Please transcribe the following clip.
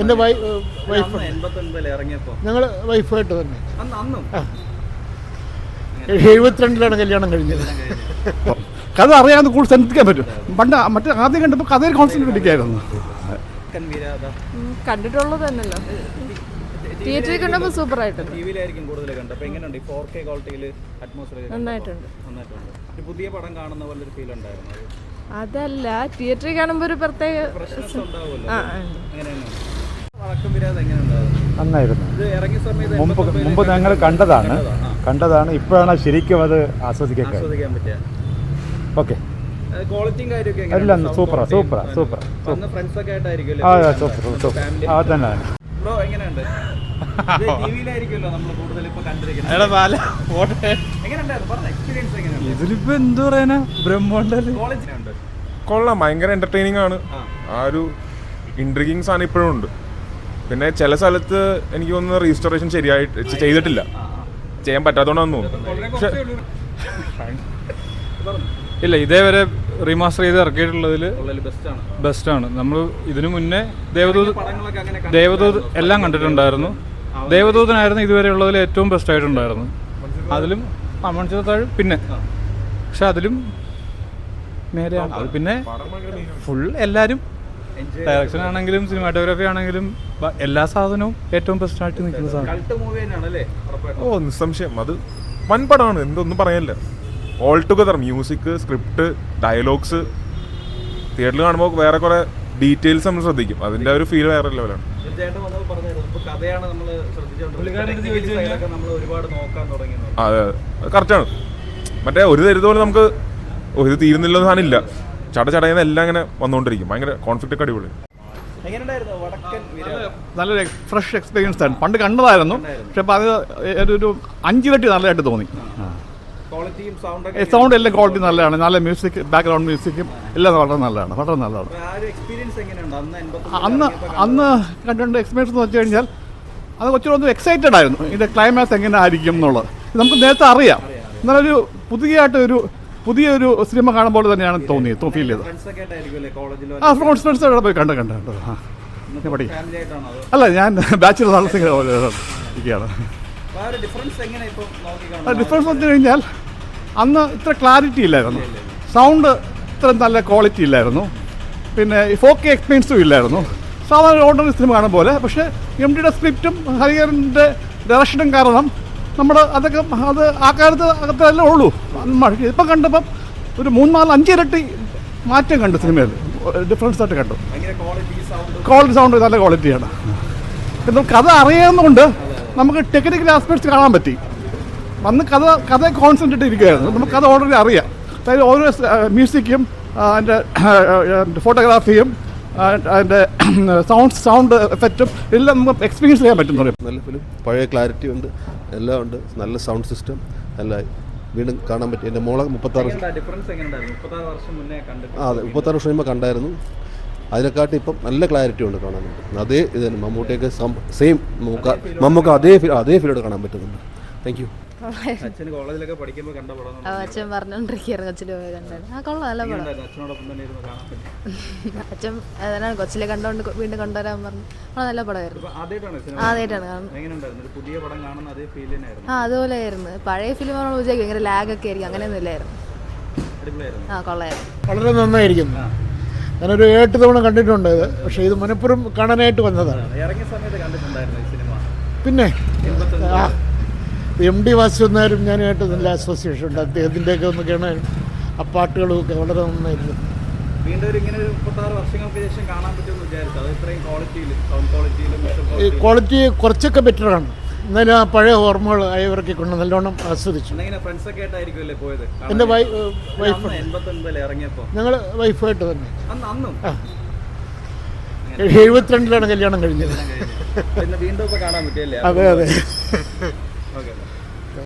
എന്റെ Y wife ഞങ്ങൾ വൈഫായിട്ട് തന്നെ. എഴുപത്തിരണ്ടിലാണ് കല്യാണം കഴിഞ്ഞത്. കഥ അറിയാതെ കൂടുതൽ ശ്രദ്ധിക്കാൻ പറ്റും. പണ്ട് മറ്റേ ആദ്യം കണ്ടപ്പോൾ കഥയിൽ കോൺസെൻട്രേറ്റ് ഇരിക്കായിരുന്നു. കണ്ടിട്ടുള്ളത് തന്നെയല്ലോ. തിയേറ്ററിൽ കണ്ടപ്പോൾ സൂപ്പർ ആയിട്ടുണ്ട് ടി കൂടുതൽ കണ്ടത്. അപ്പോൾ എങ്ങനെയുണ്ട് ഈ ഫോർ കെ ക്വാളിറ്റിയിൽ അറ്റ്മോസ്ഫിയർ നന്നായിട്ടുണ്ട്. നന്നായിട്ടുണ്ട്. ഒരു പുതിയ പടം കാണുന്ന പോലെ ഒരു ഫീൽ ഉണ്ടായിരുന്നു അതല്ല തിയേറ്ററിൽ കാണുമ്പോൾ ഒരു പ്രത്യേക ആ നന്നായിരുന്നു. ഇത് ഇറങ്ങിയ സമയത്ത് മുമ്പ് 89 മുമ്പ് ഞങ്ങൾ കണ്ടതാണ്. കണ്ടതാണ്. ഇപ്പോഴാണ് ശരിക്കും അത് ആസ്വദിക്കാൻ ഓക്കെ. എല്ലാം സൂപ്പറാ, സൂപ്പറാ, സൂപ്പറാ, അന്ന് ഫ്രണ്ട്സ് ഒക്കെ ആയിട്ടായിരിക്കും ആ സൂപ്പർ സൂപ്പർ. ആ തന്നെ ഇതിലിപ്പോ എന്ത് പറയാനാ? ബ്രഹ്മാണ്ടല്ലേ? കൊള്ളാം ഭയങ്കര എന്റർടൈനിങ് ആണ്. ആ. ഒരു ഇൻട്രിഗിങ് സാധനം ഇപ്പോഴും ഉണ്ട്. പിന്നെ ചില സ്ഥലത്ത് എനിക്ക് തോന്നുന്നു റീസ്റ്റോറേഷൻ ശരിയായിട്ട് ചെയ്തിട്ടില്ല. ചെയ്യാൻ പറ്റാത്തോണ്ടാന്ന് തോന്നുന്നു. പക്ഷെ ഇല്ല ഇതേവരെ റീമാസ്റ്റർ ചെയ്ത് ഇറക്കിയിട്ടുള്ളതിൽ ബെസ്റ്റ് ആണ്. ബെസ്റ്റാണ് നമ്മൾ ഇതിനു മുന്നേ ദേവദൂത് ദേവദൂത് എല്ലാം കണ്ടിട്ടുണ്ടായിരുന്നു. ദേവദൂതനായിരുന്നു ഇതുവരെ ഉള്ളതിൽ ഏറ്റവും ബെസ്റ്റ് ആയിട്ടുണ്ടായിരുന്നു അതിലും ആ മൺചിത്രത്താഴ് പിന്നെ. പക്ഷെ അതിലും മേലെയാണ് അത് പിന്നെ ഫുൾ എല്ലാവരും ഡയറക്ഷൻ ആണെങ്കിലും സിനിമാറ്റോഗ്രാഫി ആണെങ്കിലും എല്ലാ സാധനവും ഏറ്റവും ബെസ്റ്റ് ആയിട്ട് നിൽക്കുന്ന സാധനം. കൾട്ട് മൂവി അല്ലേ ഓ നിസ്സംശയം. അത് വൻപടമാണ് എന്തൊന്നും പറയാനില്ല all together music script dialogues തിയേറ്ററിൽ കാണുമ്പോൾ വേറെ കുറെ ഡീറ്റെയിൽസ് നമ്മൾ ശ്രദ്ധിക്കും. അതിന്റെ ഒരു ഫീൽ വേറെ ലെവലാണ് ചേട്ടൻ വന്നത് പറഞ്ഞായിരുന്നു. ഇപ്പൊ കഥയാണ് നമ്മൾ ശ്രദ്ധിച്ചോണ്ടിരിക്കുന്നത്. നമ്മൾ ഒരുപാട് നോക്കാൻ തുടങ്ങി അതെ അത് കറക്റ്റാണ് മറ്റേ ഒരു തരുതോലെ നമുക്ക് ഒരു ഇത് തീരുന്നില്ല സാധനം ഇല്ല ചട ചടയുന്ന എല്ലാം ഇങ്ങനെ വന്നുകൊണ്ടിരിക്കും. ഭയങ്കര കോൺഫ്ലിക്റ്റ് ഒക്കെ അടിപൊളി. നല്ലൊരു ഫ്രഷ് എക്സ്പീരിയൻസ് ആണ്. പണ്ട് കണ്ടതായിരുന്നു. പക്ഷെ അത് ഒരു അഞ്ചിരട്ടി നല്ലതായിട്ട് തോന്നി. സൗണ്ട് എല്ലാം ക്വാളിറ്റി നല്ലതാണ്. നല്ല മ്യൂസിക് ബാക്ക്ഗ്രൗണ്ട് മ്യൂസിക്കും എല്ലാം വളരെ നല്ലതാണ്. വളരെ നല്ലതാണ്. അന്ന് അന്ന് കണ്ടുകൊണ്ട് എക്സ്പീരിയൻസ് എന്ന് വെച്ച് കഴിഞ്ഞാൽ അത് കുറച്ചുകൂടെ എക്സൈറ്റഡ് ആയിരുന്നു. ഇതിന്റെ ക്ലൈമാക്സ് എങ്ങനെ ആയിരിക്കും എന്നുള്ളത്. നമുക്ക് നേരത്തെ അറിയാം. എന്നാലൊരു പുതിയതായിട്ട് ഒരു പുതിയൊരു സിനിമ കാണുമ്പോൾ തന്നെയാണ് തോന്നിയത് ഫീൽ ചെയ്തത്. ആ ഫ്രണ്ട്സ് ഫ്രണ്ട്സ് അവിടെ പോയി കണ്ട് കണ്ട് കണ്ടത് ആ ഫാമിലി അല്ല ഞാൻ ബാച്ചിലർ താമസിക്കുന്ന പോലെ ഇരിക്കുകയാണ്. ഡിഫറൻസ് വെച്ച് കഴിഞ്ഞാൽ അന്ന് ഇത്ര ക്ലാരിറ്റി ഇല്ലായിരുന്നു. സൗണ്ട് ഇത്ര നല്ല ക്വാളിറ്റി ഇല്ലായിരുന്നു. പിന്നെ ഫോക്കി എക്സ്പീരിയൻസും ഇല്ലായിരുന്നു. സാധാരണ ഓർഡിനറി സിനിമ കാണും പോലെ പക്ഷേ എം ഡിയുടെ സ്ക്രിപ്റ്റും ഹരിഹരന്റെ ഡയറക്ഷനും കാരണം നമ്മൾ അതൊക്കെ അത് ആ കാലത്ത് അകത്തല്ലേ ഉള്ളൂ. ഇപ്പം കണ്ടപ്പം ഒരു മൂന്ന് നാല് അഞ്ചിരട്ടി മാറ്റം കണ്ടു സിനിമയിൽ. ഡിഫറൻസ് ആയിട്ട് കണ്ടു. ക്വാളിറ്റി സൗണ്ട് നല്ല ക്വാളിറ്റിയാണ് കഥ അറിയാവുന്നതുകൊണ്ട് നമുക്ക് ടെക്നിക്കൽ ആസ്പെക്ട്സ് കാണാൻ പറ്റി. അന്ന് കഥ കഥ കോൺസെൻട്രേറ്റ് ഇരിക്കുകയായിരുന്നു നമുക്ക് കഥ ഓൾറെഡി അറിയാം. അതായത് ഓരോ മ്യൂസിക്കും അതിന്റെ ഫോട്ടോഗ്രാഫിയും അതിന്റെ സൗണ്ട് സൗണ്ട് എഫക്റ്റും എല്ലാം നമുക്ക് എക്സ്പീരിയൻസ് ചെയ്യാൻ പറ്റും പറയും നല്ല ഫിലിം പഴയ ക്ലാരിറ്റി ഉണ്ട് എല്ലാം ഉണ്ട്. നല്ല സൗണ്ട് സിസ്റ്റം നല്ല വീണ്ടും കാണാൻ പറ്റി. എന്റെ മോളെ മുപ്പത്താറ് അതെ. മുപ്പത്താറ് വർഷം കഴിയുമ്പോൾ കണ്ടായിരുന്നു. അതിനെക്കാട്ടി ഇപ്പം നല്ല ക്ലാരിറ്റി ഉണ്ട് കാണാനുണ്ട് അതേ ഇത് തന്നെ മമ്മൂട്ടിയൊക്കെ സെയിം നമുക്ക് നമുക്ക് അതേ ഫീൽ അതേ ഫീലോട് കാണാൻ പറ്റുന്നുണ്ട്. താങ്ക് യു അച്ഛന് കോളേജിലൊക്കെ പഠിക്കുമ്പോൾ കണ്ട പടം അച്ഛൻ പറഞ്ഞോണ്ടിരിക്കുകയായിരുന്നു കൊച്ചിൽ പോയി കണ്ടത്. ആ കൊള്ളാം നല്ല പടം. അച്ഛനോടൊപ്പം തന്നെ ഇരുന്ന് കാണാൻ അച്ഛൻ അതാണ് കൊച്ചിലെ കണ്ടോണ്ട് വീണ്ടും കൊണ്ടുവരാൻ പറഞ്ഞു. ആ നല്ല പടമായിരുന്നു. ആദ്യമായിട്ടാണ് പുതിയ പടം കാണുന്ന അതേ ഫീൽ തന്നെയായിരുന്നു. ആ അതുപോലെ ആയിരുന്നു പഴയ ഫിലിം നമ്മൾ വിചാരിക്കും ഭയങ്കര ലാഗൊക്കെ ആയിരിക്കും. അങ്ങനെയൊന്നും ഇല്ലായിരുന്നു. അടിപൊളിയായിരുന്നു. ആ കൊള്ളായിരുന്നു. വളരെ നന്നായിരിക്കുന്നു ഞാനൊരു ഏട്ട് തവണ കണ്ടിട്ടുണ്ട് ഇത്. പക്ഷേ ഇത് മനപ്പുറം കാണാനായിട്ട് വന്നതാണ്. ഇറങ്ങിയ സമയത്ത് കണ്ടിട്ടുണ്ടായിരുന്നു ഈ സിനിമ. പിന്നെ ആ എം ഡി വാസുനാരും ഞാനായിട്ട് നല്ല അസോസിയേഷൻ ഉണ്ട്. അദ്ദേഹത്തിന്റെയൊക്കെ ഒന്ന് കേണാൻ ആ പാട്ടുകളും ഒക്കെ വളരെ നന്നായിരുന്നു. വീണ്ടും ഇങ്ങനെ ഒരു മുപ്പത്താറ് വർഷങ്ങൾക്ക് ശേഷം കാണാൻ പറ്റുമെന്ന് വിചാരിച്ചു? അത് ഇത്രയും ക്വാളിറ്റിയിലും സൗണ്ട് ക്വാളിറ്റിയിലും ഈ ക്വാളിറ്റി കുറച്ചൊക്കെ ബെറ്ററാണ് എന്നാലും ആ പഴയ ഓർമ്മകൾ അയവിറക്കി കൊണ്ട് നല്ലോണം ആസ്വദിച്ചു. എന്റെ വൈഫ് ഞങ്ങൾ വൈഫായിട്ട് തന്നെ. എഴുപത്തിരണ്ടിലാണ് കല്യാണം കഴിഞ്ഞത്. അതെ അതെ. ഓക്കെ